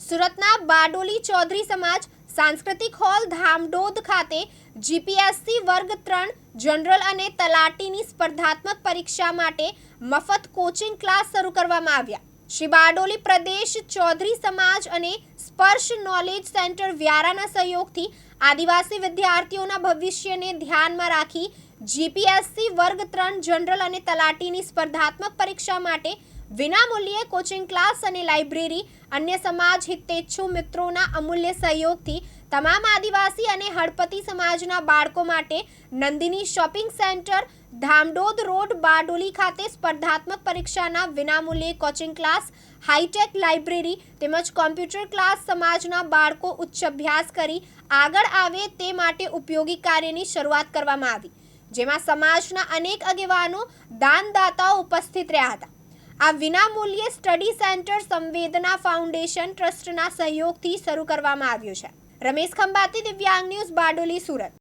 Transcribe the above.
સુરતના બારડોલી ચૌધરી સમાજ સાંસ્કૃતિક હોલ ધામડોદ ખાતે જીપીએસસી વર્ગ ત્રણ જનરલ અને તલાટીની સ્પર્ધાત્મક પરીક્ષા માટે મફત કોચિંગ ક્લાસ શરૂ કરવામાં આવ્યા. શ્રી બારડોલી પ્રદેશ ચૌધરી સમાજ અને સ્પર્શ નોલેજ સેન્ટર વ્યારાના સહયોગથી આદિવાસી વિદ્યાર્થીઓના ભવિષ્યને ધ્યાનમાં રાખી જીપીએસસી વર્ગ ત્રણ જનરલ અને તલાટીની સ્પર્ધાત્મક પરીક્ષા માટે વિનામૂલ્યે કોચિંગ ક્લાસ અને લાઇબ્રેરી અન્ય સમાજ હિતેચ્છુ મિત્રોના અમૂલ્ય સહયોગથી તમામ આદિવાસી અને હળપતિ સમાજના બાળકો માટે Nandini shopping centre Dhamdod road, Bardoli ખાતે સ્પર્ધાત્મક પરીક્ષાના વિનામૂલ્યે coaching class hi tech library તેમજ કોમ્પ્યુટર ક્લાસ સમાજના બાળકો ઉચ્ચ અભ્યાસ કરી આગળ આવે તે માટે ઉપયોગી કાર્યની શરૂઆત કરવામાં આવી, જેમાં સમાજના અનેક આગેવાનો દાનદાતાઓ ઉપસ્થિત રહ્યા હતા. આ વિનામૂલ્યે સ્ટડી સેન્ટર સંવેદના ફાઉન્ડેશન ટ્રસ્ટના સહયોગથી શરૂ કરવામાં આવ્યું છે. રમેશ ખંભાતી, દિવ્યાંગ ન્યૂઝ, બારડોલી, સુરત.